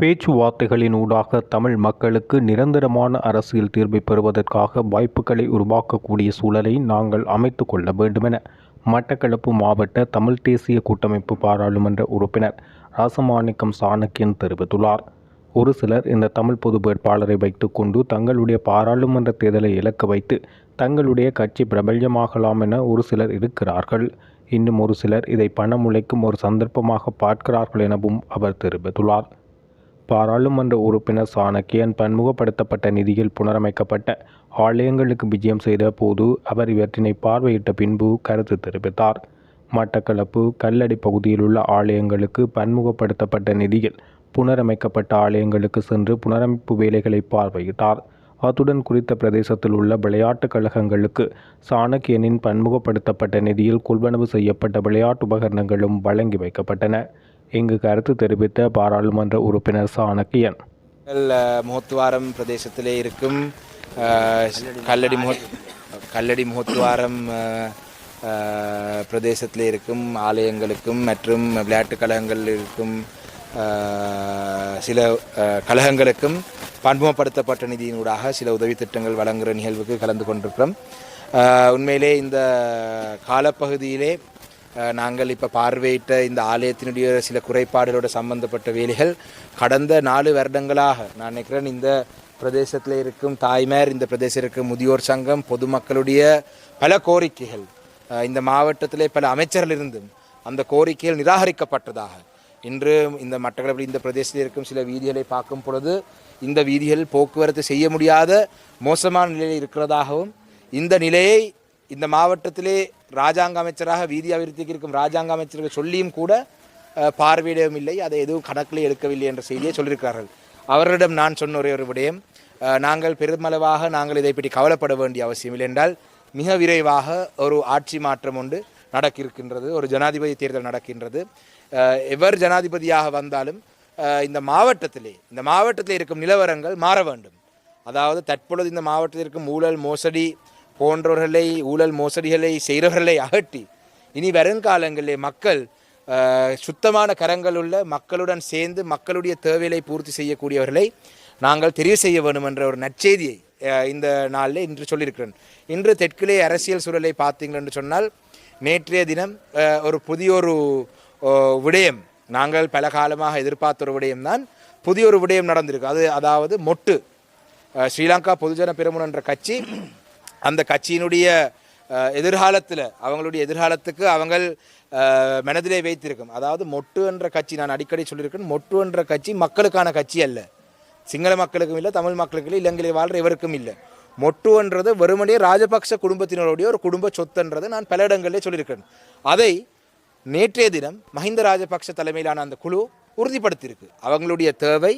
பேச்சுவார்த்தைகளின் ஊடாக தமிழ் மக்களுக்கு நிரந்தரமான அரசியல் தீர்வை பெறுவதற்காக வாய்ப்புகளை உருவாக்கக்கூடிய சூழலை நாங்கள் அமைத்து கொள்ள வேண்டுமென மட்டக்களப்பு மாவட்ட தமிழ் தேசிய கூட்டமைப்பு பாராளுமன்ற உறுப்பினர் ராசமாணிக்கம் சாணக்கியன் தெரிவித்துள்ளார். ஒரு சிலர் இந்த தமிழ் பொது வேட்பாளரை வைத்துக்கொண்டு தங்களுடைய பாராளுமன்ற தேர்தலை இலக்கு வைத்து தங்களுடைய கட்சி பிரபல்யமாகலாம் என ஒரு சிலர் இருக்கிறார்கள். இன்னும் ஒரு சிலர் இதை பணமுளைக்கும் ஒரு சந்தர்ப்பமாக பார்க்கிறார்கள் எனவும் அவர் தெரிவித்துள்ளார். பாராளுமன்ற உறுப்பினர் சாணக்கியன் பன்முகப்படுத்தப்பட்ட நிதியில் புனரமைக்கப்பட்ட ஆலயங்களுக்கு விஜயம் செய்த போது அவர் இவற்றினை பார்வையிட்ட பின்பு கருத்து தெரிவித்தார். மட்டக்களப்பு கல்லடி பகுதியில் உள்ள ஆலயங்களுக்கு பன்முகப்படுத்தப்பட்ட நிதியில் புனரமைக்கப்பட்ட ஆலயங்களுக்கு சென்று புனரமைப்பு வேலைகளை பார்வையிட்டார். அத்துடன் குறித்த பிரதேசத்தில் உள்ள விளையாட்டுக் கழகங்களுக்கு சாணக்கியனின் பன்முகப்படுத்தப்பட்ட நிதியில் கொள்வனவு செய்யப்பட்ட விளையாட்டு உபகரணங்களும் வழங்கி வைக்கப்பட்டன. இங்கு கருத்து தெரிவித்த பாராளுமன்ற உறுப்பினர் சாணக்கியன். முகத்துவாரம் பிரதேசத்திலே இருக்கும் கல்லடி முக கல்லடி முகத்துவாரம் பிரதேசத்தில் இருக்கும் ஆலயங்களுக்கும் மற்றும் விளையாட்டு கழகங்களில் இருக்கும் சில கழகங்களுக்கும் பன்முகப்படுத்தப்பட்ட நிதியினூடாக சில உதவி திட்டங்கள் வழங்குகிற நிகழ்வுக்கு கலந்து கொண்டிருக்கிறோம். உண்மையிலே இந்த காலப்பகுதியிலே நாங்கள் இப்போ பார்வையிட்ட இந்த ஆலயத்தினுடைய சில குறைபாடுகளோடு சம்பந்தப்பட்ட வேலைகள் கடந்த நாலு வருடங்களாக நான் நினைக்கிறேன் இந்த பிரதேசத்தில் இருக்கும் தாய்மார் இந்த பிரதேசத்தில் இருக்கும் முதியோர் சங்கம் பொதுமக்களுடைய பல கோரிக்கைகள் இந்த மாவட்டத்திலே பல அமைச்சர்கள் இருந்தும் அந்த கோரிக்கைகள் நிராகரிக்கப்பட்டதாக. இன்று இந்த மட்டக்களப்படி இந்த பிரதேசத்தில் இருக்கும் சில வீதிகளை பார்க்கும் பொழுது இந்த வீதிகள் போக்குவரத்து செய்ய முடியாத மோசமான நிலையில் இருக்கிறதாகவும் இந்த நிலையை இந்த மாவட்டத்திலே ராஜாங்க அமைச்சராக வீதி அபிவிருத்திக்கு இருக்கும் ராஜாங்க அமைச்சர்கள் சொல்லியும் கூட பார்வையிடவும் இல்லை. அதை எதுவும் கணக்கில் எடுக்கவில்லை என்ற செய்தியை சொல்லியிருக்கிறார்கள். அவர்களிடம் நான் சொன்ன ஒரே ஒரு விடயம் நாங்கள் பெருமளவாக நாங்கள் இதை பற்றி கவலைப்பட வேண்டிய அவசியம் இல்லை என்றால் மிக விரைவாக ஒரு ஆட்சி மாற்றம் உண்டு நடக்கிருக்கின்றது ஒரு ஜனாதிபதி தேர்தல் நடக்கின்றது. எவர் ஜனாதிபதியாக வந்தாலும் இந்த மாவட்டத்திலே இந்த மாவட்டத்தில் இருக்கும் நிலவரங்கள் மாற வேண்டும். அதாவது தற்பொழுது இந்த மாவட்டத்தில் இருக்கும் ஊழல் மோசடி போன்றவர்களை ஊழல் மோசடிகளை செய்கிறவர்களை அகற்றி இனி வருங்காலங்களிலே மக்கள் சுத்தமான கரங்கள் உள்ள மக்களுடன் சேர்ந்து மக்களுடைய தேவைகளை பூர்த்தி செய்யக்கூடியவர்களை நாங்கள் தெரிவு செய்ய வேண்டும் என்ற ஒரு நற்செய்தியை இந்த நாளில் இன்று சொல்லியிருக்கிறேன். இன்று தெற்கிலே அரசியல் சூழலை பார்த்தீங்கள் என்று சொன்னால் நேற்றைய தினம் ஒரு புதிய ஒரு விடயம் நாங்கள் பல காலமாக எதிர்பார்த்த ஒரு விடயம்தான் புதிய ஒரு விடயம் நடந்திருக்கு. அது அதாவது மொட்டு ஸ்ரீலங்கா பொதுஜன பெருமுன் என்ற கட்சி அந்த கட்சியினுடைய எதிர்காலத்தில் அவங்களுடைய எதிர்காலத்துக்கு அவங்கள் மனதிலே வைத்திருக்கும். அதாவது மொட்டு என்ற கட்சி நான் அடிக்கடி சொல்லியிருக்கேன் மொட்டு என்ற கட்சி மக்களுக்கான கட்சி அல்ல. சிங்கள மக்களுக்கும் இல்லை தமிழ் மக்களுக்கும் இல்லை இலங்கையில் வாழ்கிற இவருக்கும் இல்லை. மொட்டுன்றது வெறுமனே ராஜபக்ச குடும்பத்தினருடைய ஒரு குடும்ப சொத்துன்றது நான் பல இடங்களிலே சொல்லியிருக்கேன். அதை நேற்றைய தினம் மஹிந்த ராஜபக்ஷ தலைமையிலான அந்த குழு உறுதிப்படுத்தியிருக்கு. அவங்களுடைய தேவை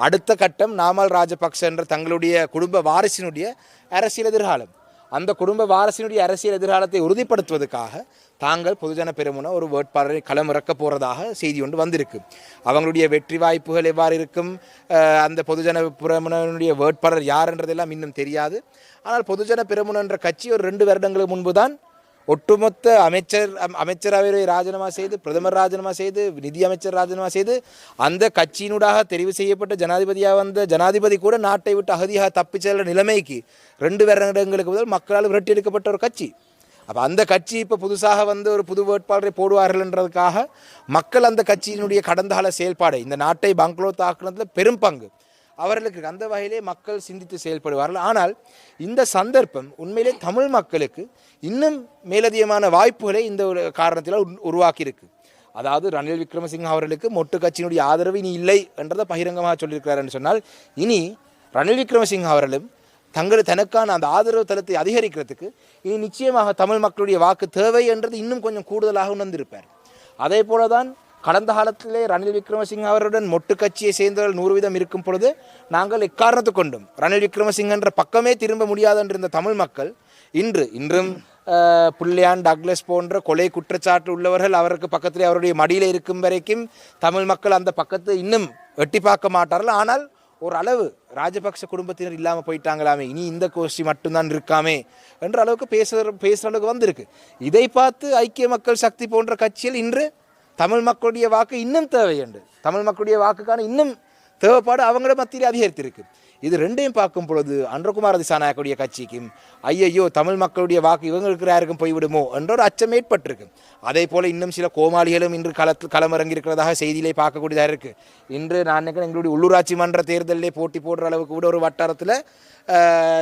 அடுத்த கட்டம் நாமல் ராஜபக்ஷ என்ற தங்களுடைய குடும்ப வாரிசினுடைய அரசியல் எதிர்காலம். அந்த குடும்ப வாரசினுடைய அரசியல் எதிர்காலத்தை உறுதிப்படுத்துவதற்காக தாங்கள் பொதுஜன பெருமுன ஒரு வேட்பாளரை களமிறக்க போகிறதாக செய்தி ஒன்று வந்திருக்கு. அவங்களுடைய வெற்றி வாய்ப்புகள் எவ்வாறு இருக்கும்? அந்த பொதுஜன பெருமுனனுடைய வேட்பாளர் யார் என்றதெல்லாம் இன்னும் தெரியாது. ஆனால் பொதுஜன பெருமுன என்ற கட்சி ஒரு ரெண்டு வருடங்களுக்கு முன்பு தான் ஒட்டுமொத்த அமைச்சர் அமைச்சரவை ராஜினாமா செய்து பிரதமர் ராஜினாமா செய்து நிதி அமைச்சர் ராஜினாமா செய்து அந்த கட்சியினூடாக தெரிவு செய்யப்பட்ட ஜனாதிபதியாக வந்த ஜனாதிபதி கூட நாட்டை விட்டு அகதியாக தப்பிச் செல்ற நிலைமைக்கு ரெண்டு வருடங்களுக்கு முதல் மக்களால் விரட்டி எடுக்கப்பட்ட ஒரு கட்சி. அப்போ அந்த கட்சி இப்போ புதுசாக வந்து ஒரு புது வேட்பாளரை போடுவார்கள்ன்றதுக்காக மக்கள் அந்த கட்சியினுடைய கடந்த கால செயல்பாடு இந்த நாட்டை பங்களோ தாக்குனதில் பெரும் பங்கு. அவர்களுக்கு அந்த வகையிலே மக்கள் சிந்தித்து செயல்படுவார்கள். ஆனால் இந்த சந்தர்ப்பம் உண்மையிலே தமிழ் மக்களுக்கு இன்னும் மேலதிகமான வாய்ப்புகளை இந்த ஒரு காரணத்தில் உருவாக்கியிருக்கு. அதாவது ரணில் விக்ரமசிங்க அவர்களுக்கு மொட்டு கட்சியினுடைய ஆதரவு இனி இல்லை என்றதை பகிரங்கமாக சொல்லியிருக்கிறார் என்று சொன்னால் இனி ரணில் விக்ரமசிங்க அவர்களும் தங்கள் தனக்கான அந்த ஆதரவு தளத்தை அதிகரிக்கிறதுக்கு இனி நிச்சயமாக தமிழ் மக்களுடைய வாக்கு தேவை என்றது இன்னும் கொஞ்சம் கூடுதலாக உணர்ந்திருப்பார். அதே போல தான் கடந்த காலத்திலே ரணில் விக்ரமசிங்க அவருடன் மொட்டு கட்சியை சேர்ந்தவர்கள் நூறு வீதம் இருக்கும் பொழுது நாங்கள் இக்காரணத்து கொண்டும்? ரணில் விக்ரமசிங்க என்ற பக்கமே திரும்ப முடியாது என்றிருந்த தமிழ் மக்கள் இன்று இன்றும் புள்ளியான் டக்லஸ் போன்ற கொலை குற்றச்சாட்டு உள்ளவர்கள் அவருக்கு பக்கத்திலே அவருடைய மடியில் இருக்கும் வரைக்கும் தமிழ் மக்கள் அந்த பக்கத்தை இன்னும் வெட்டி பார்க்க மாட்டார்கள். ஆனால் ஒரு அளவு ராஜபக்ச குடும்பத்தினர் இல்லாமல் போயிட்டாங்களாமே இனி இந்த கோஷ்டி மட்டும்தான் இருக்காமே என்ற அளவுக்கு பேசுகிற பேசுகிற அளவுக்கு வந்திருக்கு. இதை பார்த்து ஐக்கிய மக்கள் சக்தி போன்ற கட்சியில் இன்று தமிழ் மக்களுடைய வாக்கு இன்னும் தேவையுண்டு. தமிழ் மக்களுடைய வாக்குக்கான இன்னும் தேவைப்பாடு அவங்களோட மத்தியில் அதிகரித்திருக்கு. இது ரெண்டையும் பார்க்கும் பொழுது அன்றகுமார திசாநாயக்குடைய கட்சிக்கும் ஐயையோ தமிழ் மக்களுடைய வாக்கு இவங்க யாருக்கும் போய்விடுமோ என்ற ஒரு அச்சம் ஏற்பட்டிருக்கு. அதே போல இன்னும் சில கோமாளிகளும் இன்று களத்தில் களமிறங்கி இருக்கிறதாக செய்தியிலே பார்க்கக்கூடியதாக இருக்கு. இன்று நான் நினைக்கிறேன் எங்களுடைய உள்ளூராட்சி மன்ற தேர்தலிலே போட்டி போடுற அளவுக்கு கூட ஒரு வட்டாரத்தில்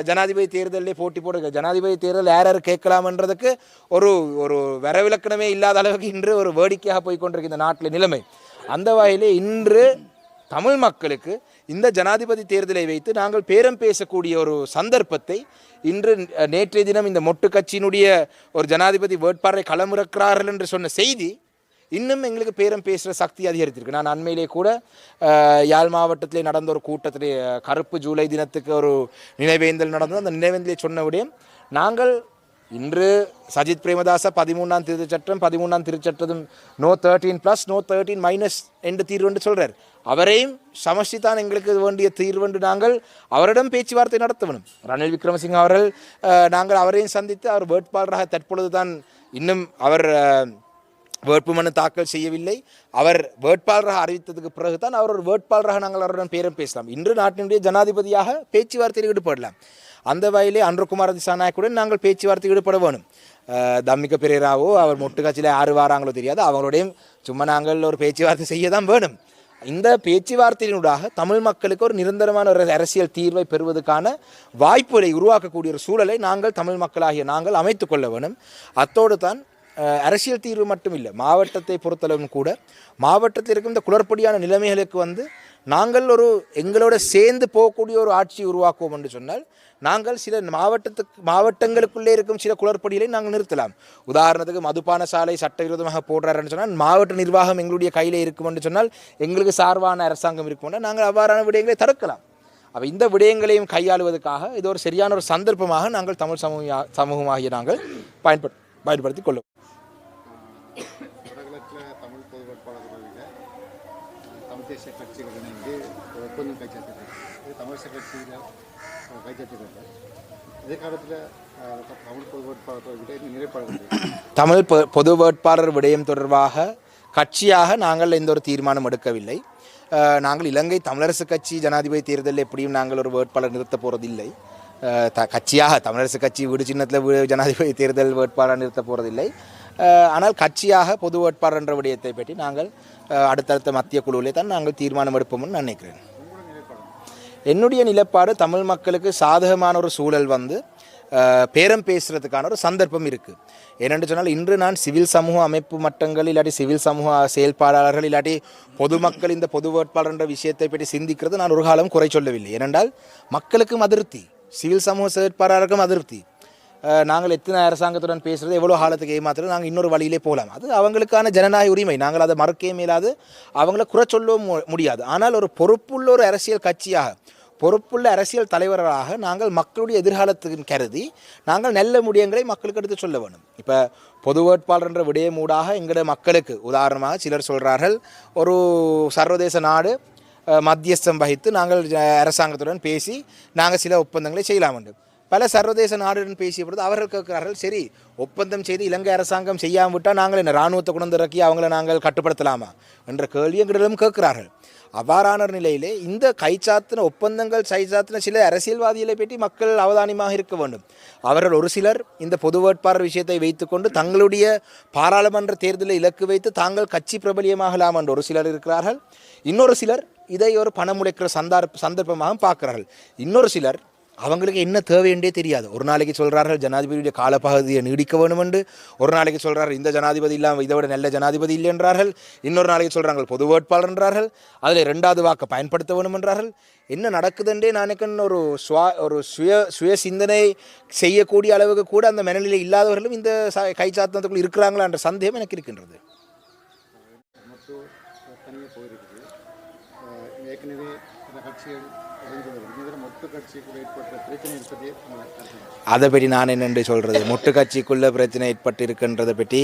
ஜனாதிபதி தேர்தலிலே போட்டி போடுங்க. ஜனாதிபதி தேர்தல் யார் யார் கேட்கலாம்ன்றதுக்கு ஒரு ஒரு வரவிலக்கணமே இல்லாத அளவுக்கு இன்று ஒரு வேடிக்கையாக போய்கொண்டிருக்கு இந்த நாட்டில் நிலைமை. அந்த வகையிலே இன்று தமிழ் மக்களுக்கு இந்த ஜனாதிபதி தேர்தலை வைத்து நாங்கள் பேரம் பேசக்கூடிய ஒரு சந்தர்ப்பத்தை இன்று நேற்றைய தினம் இந்த மொட்டு கட்சியினுடைய ஒரு ஜனாதிபதி வேட்பாளரை களமிறக்கிறார்கள் என்று சொன்ன செய்தி இன்னும் எங்களுக்கு பேரம் பேசுகிற சக்தி அதிகரித்திருக்கு. நான் அண்மையிலே கூட யாழ் மாவட்டத்திலே நடந்த ஒரு கூட்டத்திலே கருப்பு ஜூலை தினத்துக்கு ஒரு நினைவேந்தல் நடந்தது. அந்த நினைவேந்தலை சொன்னபடியே நாங்கள் இன்று சஜித் பிரேமதாச பதிமூணாம் திருத்தச் சட்டம் பதிமூணாம் திருச்சட்டதும் no thirteen plus no thirteen minus என்று தீர்வு என்று சொல்கிறார் அவரையும் சமஷ்டி தான் எங்களுக்கு வேண்டிய தீர்வு என்று நாங்கள் அவரிடம் பேச்சுவார்த்தை நடத்தணும் ரணில் விக்ரமசிங்க அவர்கள் நாங்கள் அவரையும் சந்தித்து அவர் வேட்பாளராக தற்பொழுது தான் இன்னும் அவர் வேட்புமனு தாக்கல் செய்யவில்லை. அவர் வேட்பாளராக அறிவித்ததுக்கு பிறகுதான் அவர் ஒரு வேட்பாளராக நாங்கள் அவருடன் பேரம் பேசலாம். இன்று நாட்டினுடைய ஜனாதிபதியாக பேச்சுவார்த்தையில் ஈடுபடலாம். அந்த வகையிலே அன்றுகுமார் திசாநாயக்குடன் நாங்கள் பேச்சுவார்த்தையில் ஈடுபட வேணும். தம்மிக்க தம்மிக அவர் மொட்டு கட்சியில் யார் வாராங்களோ தெரியாது. அவங்களோடையும் சும்மா நாங்கள் ஒரு பேச்சுவார்த்தை செய்ய தான் வேணும். இந்த பேச்சுவார்த்தையினூடாக தமிழ் மக்களுக்கு ஒரு நிரந்தரமான ஒரு அரசியல் தீர்வை பெறுவதற்கான வாய்ப்புகளை உருவாக்கக்கூடிய ஒரு சூழலை நாங்கள் தமிழ் மக்களாகிய நாங்கள் அமைத்துக் கொள்ள வேணும். அத்தோடு தான் அரசியல் தீர்வு மட்டும் இல்லை மாவட்டத்தை பொறுத்தளவும் கூட மாவட்டத்தில் இருக்கும் இந்த குளறுபடியான நிலைமைகளுக்கு வந்து நாங்கள் ஒரு எங்களோட சேர்ந்து போகக்கூடிய ஒரு ஆட்சி உருவாக்குவோம் என்று சொன்னால் நாங்கள் சில மாவட்டத்துக்கு மாவட்டங்களுக்குள்ளே இருக்கும் சில குளறுபடிகளை நாங்கள் நிறுத்தலாம். உதாரணத்துக்கு மதுபான சாலை சட்டவிரோதமாக போடுறாருன்னு சொன்னால் மாவட்ட நிர்வாகம் எங்களுடைய கையில் இருக்கும் என்று சொன்னால் எங்களுக்கு சார்பான அரசாங்கம் இருக்கும் நாங்கள் அவ்வாறான விடயங்களை தடுக்கலாம். அப்போ இந்த விடயங்களையும் கையாளுவதற்காக இது ஒரு சரியான ஒரு சந்தர்ப்பமாக நாங்கள் தமிழ் சமூக சமூகமாகிய நாங்கள் பயன்படுத்தும் பயன்படுத்திக் கொள்ளும். வடகிழக்கில் தமிழ் பொது வேட்பாளர்களில் தமிழ் தேசிய கட்சிகள் இணைந்து ஒப்பந்தம் கைச்சாத்திருக்கிறது இது தமிழிசை கட்சியில் கைச்சாத்திருக்கிறது எதிர்காலத்தில் தமிழ் பொது வேட்பாளர் விடயம் தொடர்பாக கட்சியாக நாங்கள் எந்த ஒரு தீர்மானம் எடுக்கவில்லை. நாங்கள் இலங்கை தமிழரசு கட்சி ஜனாதிபதி தேர்தலில் எப்படியும் நாங்கள் ஒரு வேட்பாளர் நிறுத்த போகிறதில்லை த கட்சியாக தமிழரசு கட்சி வீடு சின்னத்தில் ஜனாதிபதி தேர்தல் வேட்பாளர் நிறுத்த போகிறதில்லை ஆனால் கட்சியாக பொது வேட்பாளர் என்ற விடயத்தை பற்றி நாங்கள் அடுத்தடுத்த மத்திய குழுவிலே தான் நாங்கள் தீர்மானம் எடுப்போம்னு நினைக்கிறேன். என்னுடைய நிலப்பாடு தமிழ் மக்களுக்கு சாதகமான ஒரு சூழல் வந்து பேரம் பேசுறதுக்கான ஒரு சந்தர்ப்பம் இருக்குது ஏனென்று சொன்னால் இன்று நான் சிவில் சமூக அமைப்பு மட்டங்கள் இல்லாட்டி சிவில் சமூக செயல்பாளர்கள் இல்லாட்டி பொதுமக்கள் இந்த பொது வேட்பாளர் என்ற விஷயத்தை பற்றி சிந்திக்கிறது நான் ஒரு காலம் குறை சொல்லவில்லை. ஏனென்றால் மக்களுக்கும் அதிருப்தி. சிவில் சமூக செயற்பாளருக்கும் அதிருப்தி. நாங்கள் எத்தனை அரசாங்கத்துடன் பேசுகிறது எவ்வளோ காலத்துக்கு ஏமாத்துறது நாங்கள் இன்னொரு வழியிலே போகலாம். அது அவங்களுக்கான ஜனநாயக உரிமை. நாங்கள் அதை மறக்கவே மேலாது அவங்கள குறை சொல்லவும் மு- முடியாது. ஆனால் ஒரு பொறுப்புள்ள ஒரு அரசியல் கட்சியாக பொறுப்புள்ள அரசியல் தலைவர்களாக நாங்கள் மக்களுடைய எதிர்காலத்துக்கு கருதி நாங்கள் நல்ல முடியங்களை மக்களுக்கு எடுத்து சொல்ல வேணும் இப்போ பொது வேட்பாளர் என்ற விடயமூடாக எங்களுடைய மக்களுக்கு உதாரணமாக சிலர் சொல்கிறார்கள் ஒரு சர்வதேச நாடு மத்தியஸ்தம் வகித்து நாங்கள் அரசாங்கத்துடன் பேசி நாங்கள் சில ஒப்பந்தங்களை செய்யலாம் என்று பல சர்வதேச நாடுடன் பேசிய பொழுது அவர்கள் கேட்கிறார்கள் சரி ஒப்பந்தம் செய்து இலங்கை அரசாங்கம் செய்யாமல் விட்டால் நாங்கள் என்ன இராணுவத்தை கொண்டு வந்து இறக்கி அவங்கள நாங்கள் கட்டுப்படுத்தலாமா? என்ற கேள்வி எங்களிடம் கேட்கிறார்கள். அவ்வாறான நிலையிலே இந்த கைச்சாத்தின ஒப்பந்தங்கள் கைச்சாத்தின சில அரசியல்வாதிகளை பற்றி மக்கள் அவதானியமாக இருக்க வேண்டும். அவர்கள் ஒரு சிலர் இந்த பொது வேட்பாளர் விஷயத்தை வைத்துக்கொண்டு தங்களுடைய பாராளுமன்ற தேர்தலை இலக்கு வைத்து தாங்கள் கட்சி பிரபலியமாகலாம் என்று ஒரு சிலர் இருக்கிறார்கள். இன்னொரு சிலர் இதை ஒரு பணம் உழைக்கிற சந்தார்ப்ப சந்தர்ப்பமாக பார்க்குறார்கள். இன்னொரு சிலர் அவங்களுக்கு என்ன தேவைன்றே தெரியாது. ஒரு நாளைக்கு சொல்கிறார்கள் ஜனாதிபதியுடைய காலப்பகுதியை நீடிக்க வேணும் என்று ஒரு நாளைக்கு சொல்கிறார்கள் இந்த ஜனாதிபதி இல்லாமல் இதை விட நல்ல ஜனாதிபதி இல்லை என்றார்கள். இன்னொரு நாளைக்கு சொல்கிறாங்க பொது வேட்பாளர் என்றார்கள். அதில் ரெண்டாவது வாக்கை பயன்படுத்த வேணுமென்றார்கள் என்ன நடக்குதுன்றே நானுக்குன்னு ஒரு சுவா ஒரு சுய சுய சிந்தனை செய்யக்கூடிய அளவுக்கு கூட அந்த மனநிலை இல்லாதவர்களும் இந்த ச கைச்சாத்தனத்துக்குள் இருக்கிறாங்களா என்ற சந்தேகம் எனக்கு இருக்கின்றது மட்டும் தனியாக போயிருக்குது அஹ் ஏற்கனவே இந்த கட்சிகள் இணைந்து வருது இதில் மொத்த கட்சிக்குள்ள ஏற்பட்ட பிரச்சனை இருப்பதே உங்களை அதை பற்றி நான் என்னென்று சொல்கிறது மொட்டு கட்சிக்குள்ளே பிரச்சனை ஏற்பட்டு இருக்கின்றதை பற்றி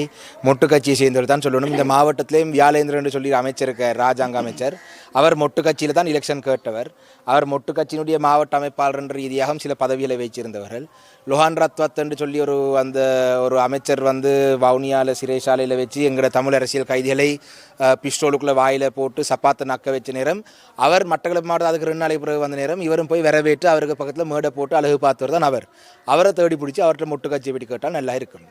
மொட்டு கட்சியை சேர்ந்தவர் தான் சொல்லணும். இந்த மாவட்டத்திலேயும் வியாழேந்திரன் என்று சொல்லி அமைச்சர் ராஜாங்க அமைச்சர். அவர் மொட்டு கட்சியில் தான் எலெக்ஷன் கேட்டவர். அவர் மொட்டு கட்சியினுடைய மாவட்ட அமைப்பாளர் என்ற ரீதியாகவும் சில பதவிகளை வைச்சிருந்தவர்கள் லொஹான் ரத்வத் என்று சொல்லி ஒரு அந்த ஒரு அமைச்சர் வந்து வவுனியாவில் சிறைசாலையில் வச்சு எங்களோட தமிழ் அரசியல் கைதிகளை பிஸ்டோலுக்குள்ளே வாயில் போட்டு சப்பாத்தை நக்க வச்ச நேரம் அவர் மட்டக்களப்பு அதுக்கு ரெண்டு நாளைக்கு பிறகு வந்த நேரம் இவரும் போய் வரவேற்று அவருக்கு பக்கத்தில் மேடை போட்டு அழகு பார்த்தவர் தான் அவர். அவரை தேடி பிடிச்சி அவர்கிட்ட மொட்டு கட்சி வெட்டி கேட்டால் நல்லா இருக்கும்.